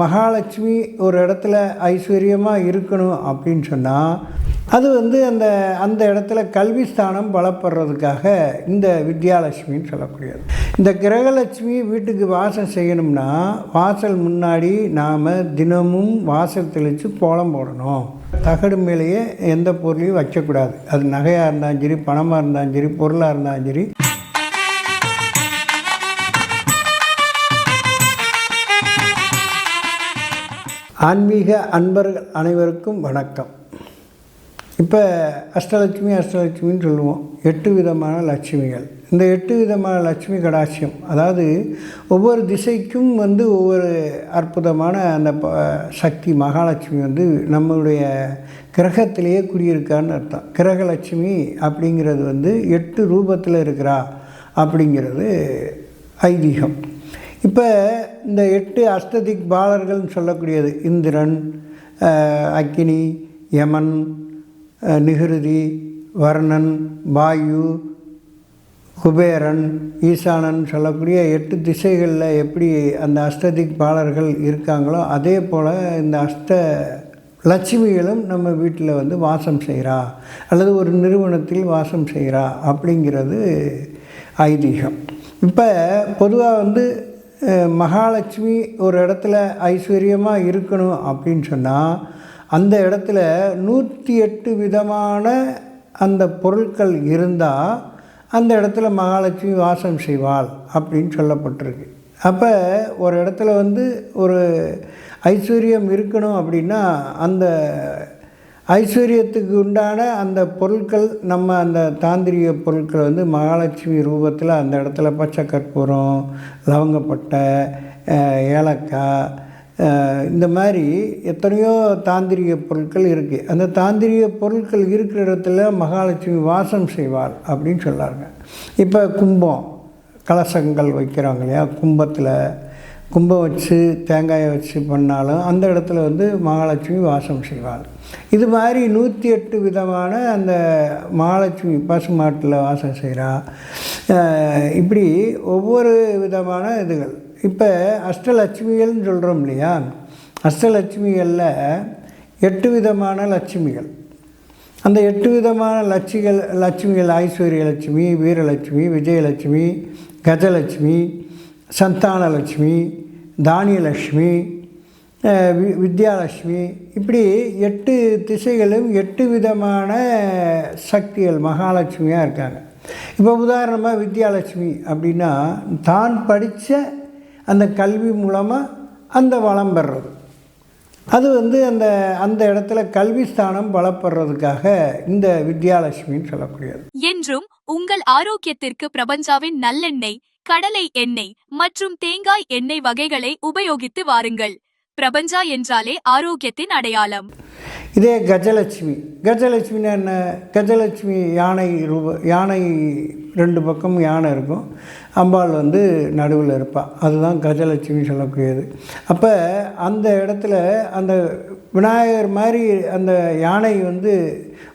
மகாலட்சுமி ஒரு இடத்துல ஐஸ்வர்யமாக இருக்கணும் அப்படின்னு சொன்னால் அது வந்து அந்த அந்த இடத்துல கல்வி ஸ்தானம் பலப்படுறதுக்காக இந்த வித்யாலட்சுமின்னு சொல்லக்கூடியது. இந்த கிரகலட்சுமி வீட்டுக்கு வாசல் செய்யணும்னா வாசல் முன்னாடி நாம் தினமும் வாசல் தெளித்து கோலம் போடணும். தகடு மேலேயே எந்த பொருளையும் வைக்கக்கூடாது. அது நகையாக இருந்தாலும் சரி பணமாக இருந்தாலும் சரி பொருளாக இருந்தாலும் சரி. ஆன்மீக அன்பர்கள் அனைவருக்கும் வணக்கம். இப்போ அஷ்டலட்சுமி அஷ்டலட்சுமின்னு சொல்லுவோம். எட்டு விதமான லட்சுமிகள். இந்த எட்டு விதமான லட்சுமி கடாட்சியம் அதாவது ஒவ்வொரு திசைக்கும் வந்து ஒவ்வொரு அற்புதமான அந்த ப- சக்தி மகாலட்சுமி வந்து நம்மளுடைய கிரகத்திலேயே குடியிருக்கான்னு அர்த்தம். கிரகலட்சுமி அப்படிங்கிறது வந்து எட்டு ரூபத்தில் இருக்கிறா அப்படிங்கிறது ஐதீகம். இப்போ இந்த எட்டு அஷ்டதிக் பாலர்கள்னு சொல்லக்கூடியது இந்திரன் அக்கினி யமன் நிகிருதி வர்ணன் வாயு குபேரன் ஈசானன் சொல்லக்கூடிய எட்டு திசைகளில் எப்படி அந்த அஷ்டதிக் பாலர்கள் இருக்காங்களோ அதே போல் இந்த அஷ்ட லட்சுமிகளும் நம்ம வீட்டில் வந்து வாசம் செய்கிறா அல்லது ஒரு நிறுவனத்தில் வாசம் செய்கிறா அப்படிங்கிறது ஐதீகம். இப்போ பொதுவாக வந்து மகாலட்சுமி ஒரு இடத்துல ஐஸ்வர்யமாக இருக்கணும் அப்படின்னு சொன்னால் அந்த இடத்துல நூற்றி எட்டு விதமான அந்த பொருட்கள் இருந்தால் அந்த இடத்துல மகாலட்சுமி வாசம் செய்வாள் அப்படின்னு சொல்லப்பட்டிருக்கு. அப்போ ஒரு இடத்துல வந்து ஒரு ஐஸ்வர்யம் இருக்கணும் அப்படின்னா அந்த ஐஸ்வர்யத்துக்கு உண்டான அந்த பொருட்கள் நம்ம அந்த தாந்திரிக பொருட்கள் வந்து மகாலட்சுமி ரூபத்தில் அந்த இடத்துல பச்சை கற்பூரம் லவங்கப்பட்டை ஏலக்காய் இந்த மாதிரி எத்தனையோ தாந்திரிக பொருட்கள் இருக்குது அந்த தாந்திரிக பொருட்கள் இருக்கிற இடத்துல மகாலட்சுமி வாசம் செய்வாள் அப்படின்னு சொல்கிறாங்க இப்போ கும்பம் கலசங்கள் வைக்கிறாங்க இல்லையா? கும்பத்தில் கும்பம் வச்சு தேங்காயை வச்சு பண்ணாலும் அந்த இடத்துல வந்து மகாலட்சுமி வாசம் செய்வாள். இது மாதிரி நூற்றி எட்டு விதமான அந்த மகாலட்சுமி பசுமாட்டில் வாசம் செய்கிறா இப்படி ஒவ்வொரு விதமான இதுகள். இப்போ அஷ்டலட்சுமிகள்னு சொல்கிறோம் இல்லையா? அஷ்டலட்சுமிகளில் எட்டு விதமான லட்சுமிகள். அந்த எட்டு விதமான லட்சிகள் லட்சுமிகள் ஐஸ்வர்ய லட்சுமி வீரலட்சுமி விஜயலட்சுமி கஜலட்சுமி சந்தானலட்சுமி தானியலட்சுமி வி வித்யாலட்சுமி இப்படி எட்டு திசைகளும் எட்டு விதமான சக்திகள் மகாலட்சுமியாக இருக்காங்க. இப்போ உதாரணமாக வித்யாலட்சுமி அப்படின்னா தான் படித்த அந்த கல்வி மூலமாக அந்த வளம் பெறுறது. அது வந்து அந்த அந்த இடத்துல கல்வி ஸ்தானம் பலப்படுறதுக்காக இந்த வித்யாலட்சுமின்னு சொல்லக்கூடியது. என்றும் உங்கள் ஆரோக்கியத்திற்கு பிரபஞ்சாவின் நல்லெண்ணெய் கடலை எண்ணெய் மற்றும் தேங்காய் எண்ணெய் வகைகளை உபயோகித்து வாருங்கள். பிரபஞ்சா என்றாலே ஆரோக்கியத்தின் அடையாளம். இதே கஜலட்சுமி. கஜலட்சுமினா என்ன? கஜலட்சுமி யானை ரூப யானை ரெண்டு பக்கம் யானை இருக்கும். அம்பாள் வந்து நடுவில் இருப்பாள் அதுதான் கஜலட்சுமி சொல்லக்கூடியது. அப்போ அந்த இடத்துல அந்த விநாயகர் மாதிரி அந்த யானை வந்து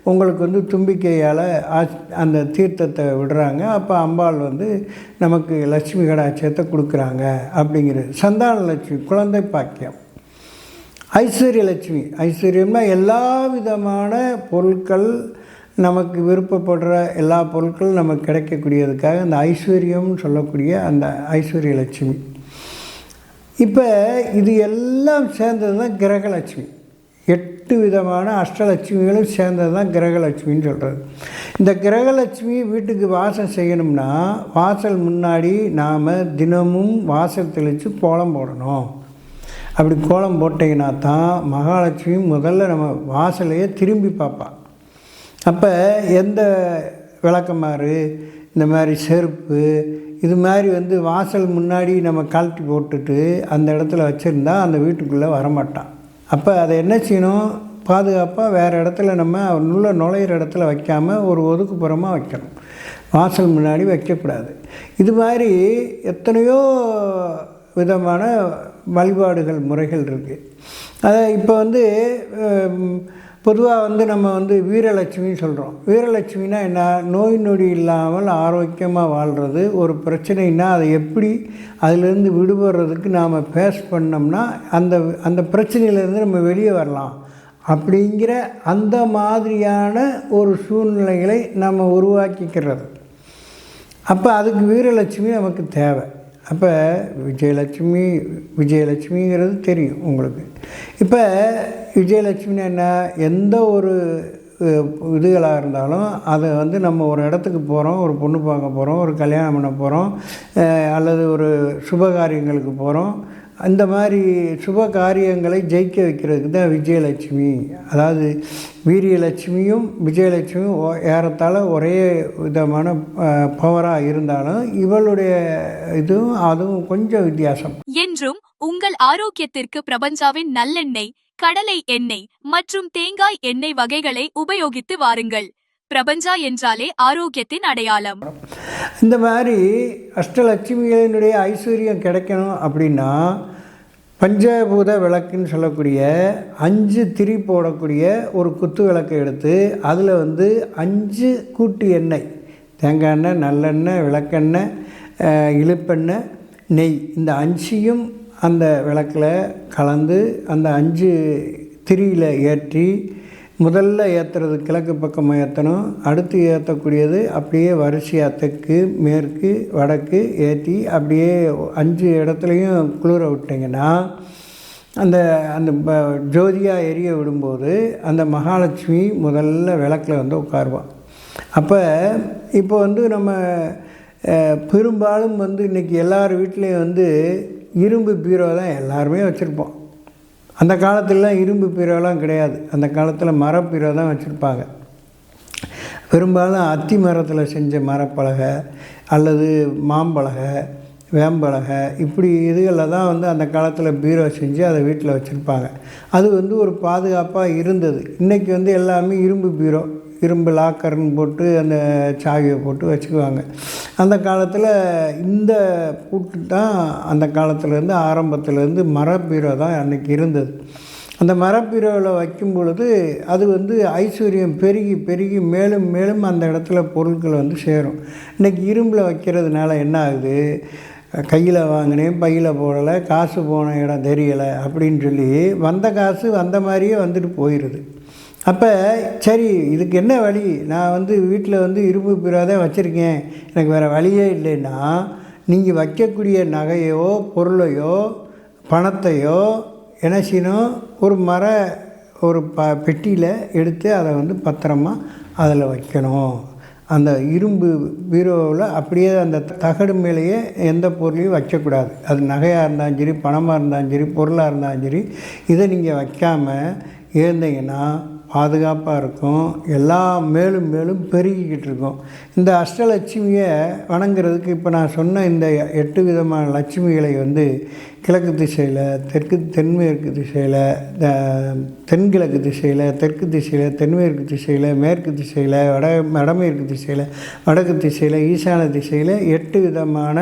உங்களுக்கு வந்து தும்பிக்கையால் அந்த தீர்த்தத்தை விடுறாங்க. அப்போ அம்பாள் வந்து நமக்கு லட்சுமி கடாட்சியத்தை கொடுக்குறாங்க அப்படிங்கிறது சந்தான லட்சுமி குழந்தை பாக்கியம். ஐஸ்வர்யலட்சுமி ஐஸ்வர்யம்னா எல்லா விதமான பொருட்கள் நமக்கு விருப்பப்படுற எல்லா பொருட்களும் நமக்கு கிடைக்கக்கூடியதுக்காக அந்த ஐஸ்வர்யம்னு சொல்லக்கூடிய அந்த ஐஸ்வர்யலட்சுமி இப்போ இது எல்லாம் சேர்ந்தது தான் கிரகலட்சுமி. எட்டு விதமான அஷ்டலட்சுமிகளும் சேர்ந்தது தான் கிரகலட்சுமின்னு சொல்கிறது இந்த கிரகலட்சுமி வீட்டுக்கு வாசல் செய்யணும்னா வாசல் முன்னாடி நாம் தினமும் வாசல் தெளித்து கோலம் போடணும். அப்படி கோலம் போட்டிங்கன்னா தான் மகாலட்சுமி முதல்ல நம்ம வாசலையே திரும்பி பார்ப்பாள் அப்போ எந்த விளக்கமாறு இந்த மாதிரி செருப்பு இது மாதிரி வந்து வாசல் முன்னாடி நம்ம கழட்டி போட்டுட்டு அந்த இடத்துல வச்சுருந்தா அந்த வீட்டுக்குள்ளே வரமாட்டான். அப்போ அதை என்ன செய்யணும்? பாதுகாப்பாக வேறு இடத்துல நம்ம உள்ள நுழையிற இடத்துல வைக்காமல் ஒரு ஒதுக்குப்புறமாக வைக்கணும். வாசல் முன்னாடி வைக்கக்கூடாது. இது மாதிரி எத்தனையோ விதமான வழிபாடுகள் முறைகள் இருக்குது அதை இப்போ வந்து பொதுவாக வந்து நம்ம வந்து வீரலட்சுமின்னு சொல்கிறோம் வீரலட்சுமினா என்ன? நோய் நொடி இல்லாமல் ஆரோக்கியமாக வாழ்கிறது ஒரு பிரச்சனைனா அதை எப்படி அதிலிருந்து விடுபடுறதுக்கு நாம் ஃபேஸ் பண்ணோம்னா அந்த அந்த பிரச்சனையிலேருந்து நம்ம வெளியே வரலாம். அப்படிங்கிற அந்த மாதிரியான ஒரு சூழ்நிலைகளை நம்ம உருவாக்கிக்கிறது. அப்போ அதுக்கு வீரலட்சுமி நமக்கு தேவை. அப்போ விஜயலட்சுமி விஜயலட்சுமிங்கிறது தெரியும் உங்களுக்கு. இப்போ விஜயலட்சுமின்னு என்ன எந்த ஒரு இதுகளாக இருந்தாலும் அதை வந்து நம்ம ஒரு இடத்துக்கு போகிறோம் ஒரு பொண்ணு பார்க்க போகிறோம் ஒரு கல்யாணம் பண்ண போகிறோம் அல்லது ஒரு சுபகாரியங்களுக்கு போகிறோம் அந்த மாதிரி சுப காரியங்களை ஜெயிக்க வைக்கிறதுக்கு தான் விஜயலட்சுமி. அதாவது வீரியலட்சுமியும் விஜயலட்சுமியும் ஏறத்தாழ ஒரே விதமான பவராக இருந்தாலும் இவளுடைய இதுவும் அதுவும் கொஞ்சம் வித்தியாசம். என்றும் உங்கள் ஆரோக்கியத்திற்கு பிரபஞ்சாவின் நல்லெண்ணெய் கடலை எண்ணெய் மற்றும் தேங்காய் எண்ணெய் வகைகளை உபயோகித்து வாருங்கள். பிரபஞ்சா என்றாலே ஆரோக்கியத்தின் அடையாளம். இந்த மாதிரி அஷ்டலட்சுமிகளினுடைய ஐஸ்வர்யம் கிடைக்கணும் அப்படின்னா பஞ்சபூத விளக்குன்னு சொல்லக்கூடிய அஞ்சு திரி போடக்கூடிய ஒரு குத்து விளக்கை எடுத்து அதில் வந்து அஞ்சு கூட்டு எண்ணெய் தேங்காய் எண்ணெய் நல்லெண்ணெய் விளக்கெண்ணெய் இழுப்பெண்ணெய் நெய் இந்த அஞ்சையும் அந்த விளக்கில் கலந்து அந்த அஞ்சு திரியில் ஏற்றி முதல்ல ஏற்றுறது கிழக்கு பக்கமாக ஏற்றணும் அடுத்து ஏற்றக்கூடியது அப்படியே வரிசையாக தெற்கு மேற்கு வடக்கு ஏற்றி அப்படியே அஞ்சு இடத்துலையும் குளிர விட்டிங்கன்னா அந்த அந்த ப- ஜோதியாக எரிய விடும்போது அந்த மகாலட்சுமி முதல்ல விளக்கில் வந்து உட்காருவான் அப்போ இப்போ வந்து நம்ம பெரும்பாலும் வந்து இன்றைக்கி எல்லார் வீட்லேயும் வந்து இரும்பு பீரோ தான் எல்லாருமே வச்சுருப்போம். அந்த காலத்திலலாம் இரும்பு பீரோலாம் கிடையாது. அந்த காலத்தில் மரப்பீரோ தான் வச்சுருப்பாங்க. பெரும்பாலும் அத்தி மரத்தில் செஞ்ச மரப்பலகை அல்லது மாம்பலகை வேம்பலகை இப்படி இதுகளில் தான் வந்து அந்த காலத்தில் பீரோ செஞ்சு அதை வீட்டில் வச்சுருப்பாங்க. அது வந்து ஒரு பாதுகாப்பாக இருந்தது. இன்றைக்கி வந்து எல்லாமே இரும்பு பீரோ. இரும்பு லாக்கர்னு போட்டு அந்த சாவியை போட்டு வச்சுக்குவாங்க. அந்த காலத்தில் இந்த பூட்டு தான் அந்த காலத்துலேருந்து ஆரம்பத்துலேருந்து மரப்பீரோ தான் அன்றைக்கி இருந்தது. அந்த மரப்பீரோவில் வைக்கும் பொழுது அது வந்து ஐஸ்வர்யம் பெருகி பெருகி மேலும் மேலும் அந்த இடத்துல பொருட்கள் வந்து சேரும். இன்றைக்கி இரும்பில் வைக்கிறதுனால என்ன ஆகுது? கையில் வாங்கினேன் பையில் போடலை காசு போன இடம் தெரியலை அப்படின்னு சொல்லி வந்த காசு வந்த மாதிரியே வந்துட்டு போயிடுது அப்போ சரி இதுக்கு என்ன வழி? நான் வந்து வீட்டில் வந்து இரும்பு பீரோதே வச்சுருக்கேன். எனக்கு வேறு வழியே இல்லைன்னா நீங்கள் வைக்கக்கூடிய நகையோ பொருளையோ பணத்தையோ என்ன செய்யணும்? ஒரு மர ஒரு ப பெட்டியில் எடுத்து அதை வந்து பத்திரமா அதில் வைக்கணும். அந்த இரும்பு பீரோவில் அப்படியே அந்த தகடு மேலேயே எந்த பொருளையும் வைக்கக்கூடாது. அது நகையாக இருந்தாலும் சரி பணமாக இருந்தாலும் சரி பொருளாக இருந்தாலும் சரி இதை நீங்கள் வைக்காமல் இருந்தீங்கன்னா பாதுகாப்பாக இருக்கும். எல்லாம் மேலும் மேலும் பெருகிக்கிட்டு இருக்கும். இந்த அஷ்டலட்சுமியை வணங்குறதுக்கு இப்போ நான் சொன்ன இந்த எட்டு விதமான லட்சுமிகளை வந்து கிழக்கு திசையில் தெற்கு தென்மேற்கு திசையில் த- தென்கிழக்கு திசையில் தெற்கு திசையில் தென்மேற்கு திசையில் மேற்கு திசையில் வட வடமேற்கு திசையில் வடக்கு திசையில் ஈசான திசையில் எட்டு விதமான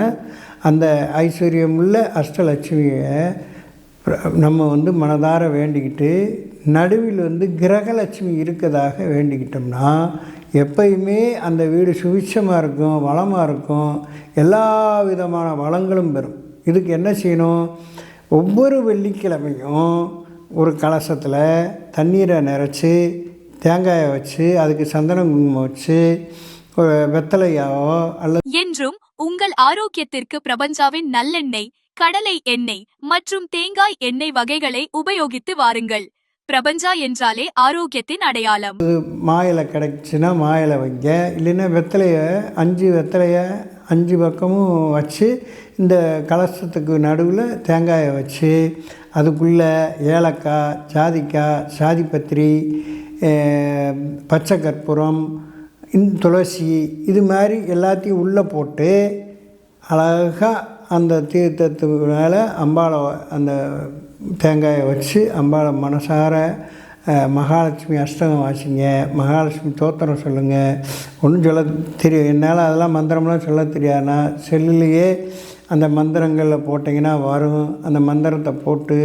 அந்த ஐஸ்வர்யமுள்ள அஷ்டலட்சுமியை நம்ம வந்து மனதார வேண்டிக்கிட்டு நடுவில் வந்து கிரகலட்சுமி இருக்கதாக வேண்டிக்கிட்டோம்னா எப்பயுமே அந்த வீடு சுவிட்சமாக இருக்கும் வளமாக இருக்கும். எல்லா விதமான வளங்களும் பெறும். இதுக்கு என்ன செய்யணும்? ஒவ்வொரு வெள்ளிக்கிழமையும் ஒரு கலசத்தில் தண்ணீரை நிறச்சி தேங்காயை வச்சு அதுக்கு சந்தன குங்குமம் வச்சு வெத்தலையாவோ அல்லது என்றும் உங்கள் ஆரோக்கியத்திற்கு பிரபஞ்சாவின் நல்லெண்ணெய் கடலை எண்ணெய் மற்றும் தேங்காய் எண்ணெய் வகைகளை உபயோகித்து வாருங்கள். பிரபஞ்சா என்றாலே ஆரோக்கியத்தின் அடையாளம். மாயிலை கிடைச்சுன்னா மாயிலை வைங்க. இல்லைன்னா வெத்தலையை அஞ்சு வெத்தலையை அஞ்சு பக்கமும் வச்சு இந்த கலசத்துக்கு நடுவில் தேங்காயை வச்சு அதுக்குள்ளே ஏலக்காய் ஜாதிக்காய் சாதிப்பத்திரி பச்சை கற்பூரம் இந்த துளசி இது மாதிரி எல்லாத்தையும் உள்ளே போட்டு அழகாக அந்த தீர்த்தத்துக்கு மேலே அம்பாளை அந்த தேங்காயை வச்சு அம்பாளை மனசார மகாலட்சுமி அஷ்டகம் வாசிங்க மகாலட்சுமி தோத்திரம் சொல்லுங்கள் ஒன்றும் சொல்ல தெரியும் என்னால் அதெல்லாம் மந்திரம்லாம் சொல்ல தெரியாதுன்னா செல்லுலேயே அந்த மந்திரங்களில் போட்டிங்கன்னா வரும். அந்த மந்திரத்தை போட்டு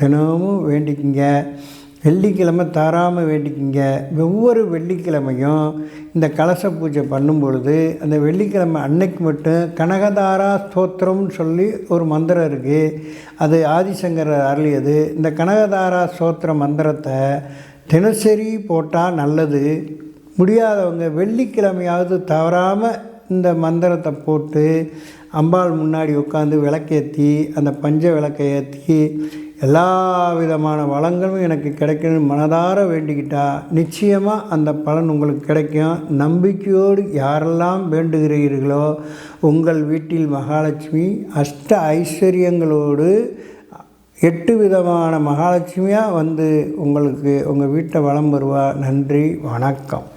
தினமும் வேண்டிக்கிங்க. வெள்ளிக்கிழமை தாராமல் வேண்டிக்கிங்க. ஒவ்வொரு வெள்ளிக்கிழமையும் இந்த கலச பூஜை பண்ணும் பொழுது அந்த வெள்ளிக்கிழமை அன்னைக்கு மட்டும் கனகதாரா ஸ்தோத்திரம்னு சொல்லி ஒரு மந்திரம் இருக்குது அது ஆதிசங்கர் அருளியது. இந்த கனகதாரா ஸ்தோத்திர மந்திரத்தை தினசரி போட்டால் நல்லது. முடியாதவங்க வெள்ளிக்கிழமையாவது தவறாமல் இந்த மந்திரத்தை போட்டு அம்பாள் முன்னாடி உட்காந்து விளக்கேற்றி அந்த பஞ்ச விளக்கை ஏற்றி எல்லா விதமான வளங்களும் எனக்கு கிடைக்கணும்னு மனதார வேண்டிக்கிட்டா நிச்சயமாக அந்த பலன் உங்களுக்கு கிடைக்கும். நம்பிக்கையோடு யாரெல்லாம் வேண்டுகிறீர்களோ உங்கள் வீட்டில் மகாலட்சுமி அஷ்ட ஐஸ்வர்யங்களோடு எட்டு விதமான மகாலட்சுமியாக வந்து உங்களுக்கு உங்கள் வீட்டை வலம் வருவா. நன்றி வணக்கம்.